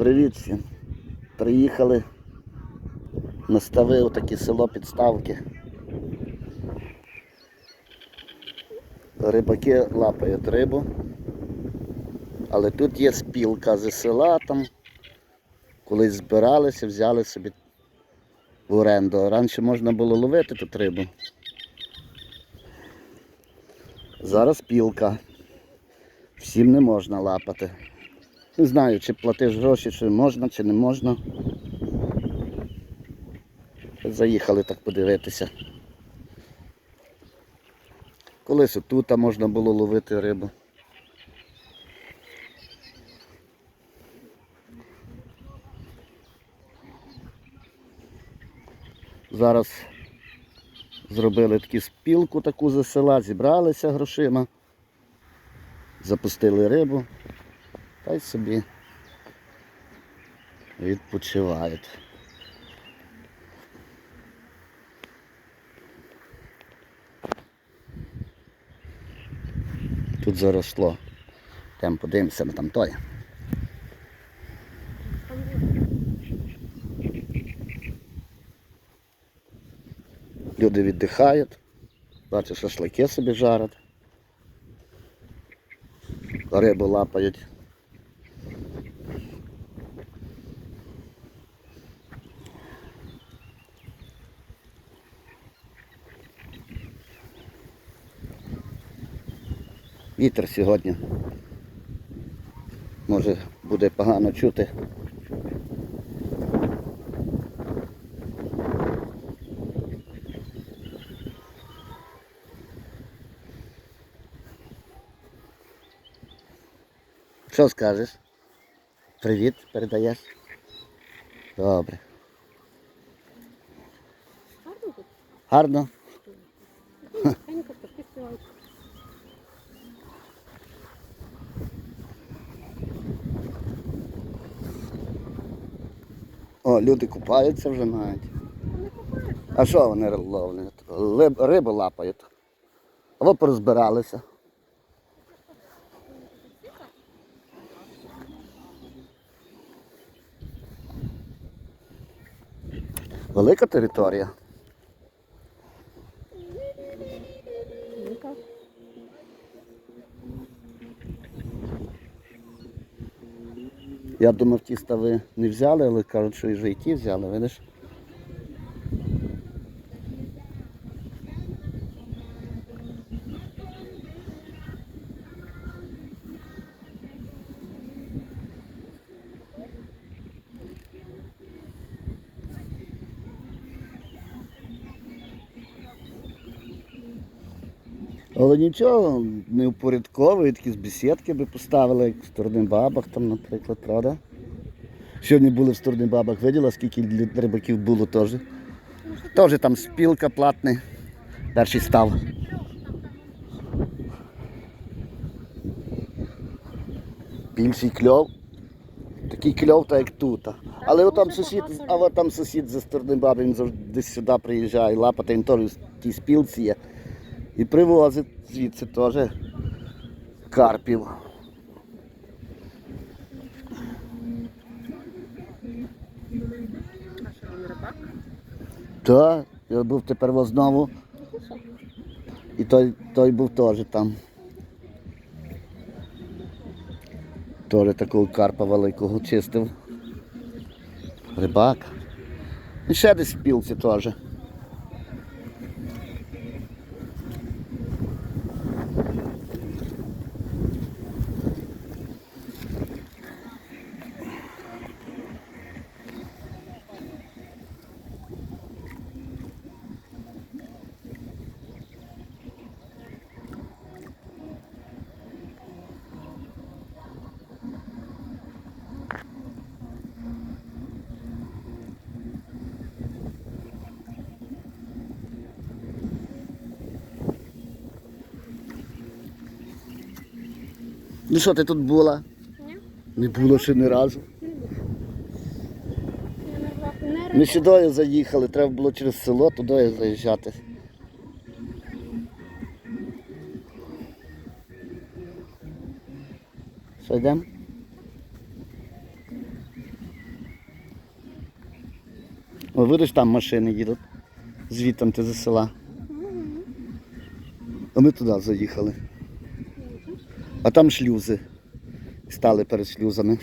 Привіт всім. Приїхали на стави отакі село підставки. Рибаки лапають рибу. Але тут є спілка зі села там. Колись збиралися, взяли собі в оренду. Раніше можна було ловити тут рибу. Зараз спілка. Всім не можна лапати. Не знаю, чи платиш гроші, чи можна, чи не можна. Заїхали так подивитися. Колись отут можна було ловити рибу. Зараз зробили таку спілку таку за села, зібралися грошима, запустили рибу та й собі відпочивають. Тут заросло. Там подивимося на там той. Люди віддихають, бачу, шашлики собі жарять, рибу лапають. Вітер сьогодні. Може буде погано чути. Що скажеш? Привіт, передаєш? Добре. Гарно тут. Гарно? О, люди купаються вже навіть. А що вони ловлять? Рибу лапають. Або порозбиралися. Велика територія. Я думав, ті стави не взяли, але кажуть, що і вже і ті взяли, видиш? Але нічого, не упорядковують, якісь бесідки би поставили, як в сторони бабах там, наприклад, правда? Сьогодні були в сторони бабах, виділа, скільки рибаків було теж. Теж там спілка платний. Перший став. Більший кльов. Такий кльов, так як тут. Але там сусід, а там сусід за сторони баби, він завжди сюди приїжджає, лапати, він теж в тій спілці є. І привозить звідси теж карпів. Так, я був тепер знову. І той, той був теж там. Теж такого карпа великого чистив. Рибак. І ще десь в спілці теж. Ну що, ти тут була? Ні. Не було ще ні разу. Ми сюди заїхали, треба було через село туди заїжджати. Що йдемо? О, видиш, там машини їдуть. Звідти ти за села. А ми туди заїхали. А там шлюзи. Стали перед шлюзами.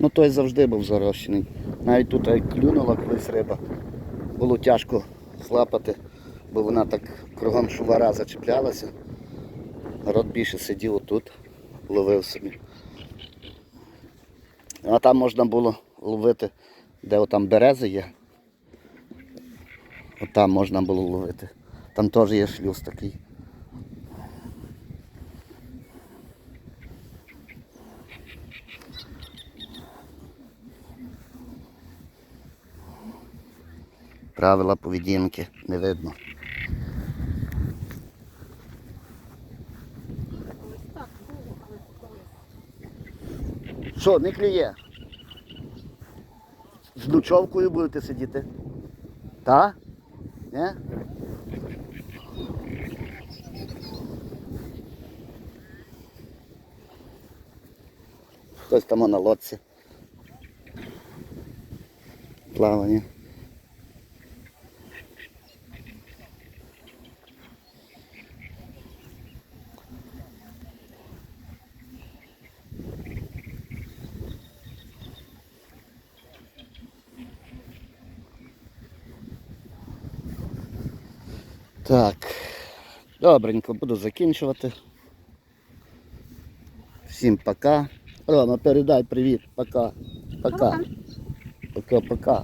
Ну той завжди був зарощений. Навіть тут як клюнула колись риба. Було тяжко злапати, бо вона так кругом шувара зачіплялася. Народ більше сидів отут, ловив собі. А там можна було ловити, де отам берези є. Отам можна було ловити. Там теж є шлюз такий. Правила поведінки не видно. Що, не клює? З ночовкою будете сидіти? Та? Не? Хтось там на лодці. Плавання. Так. Добренько, буду закінчувати. Всім пока. Рома, передай привіт. Пока. Пока. Пока-пока.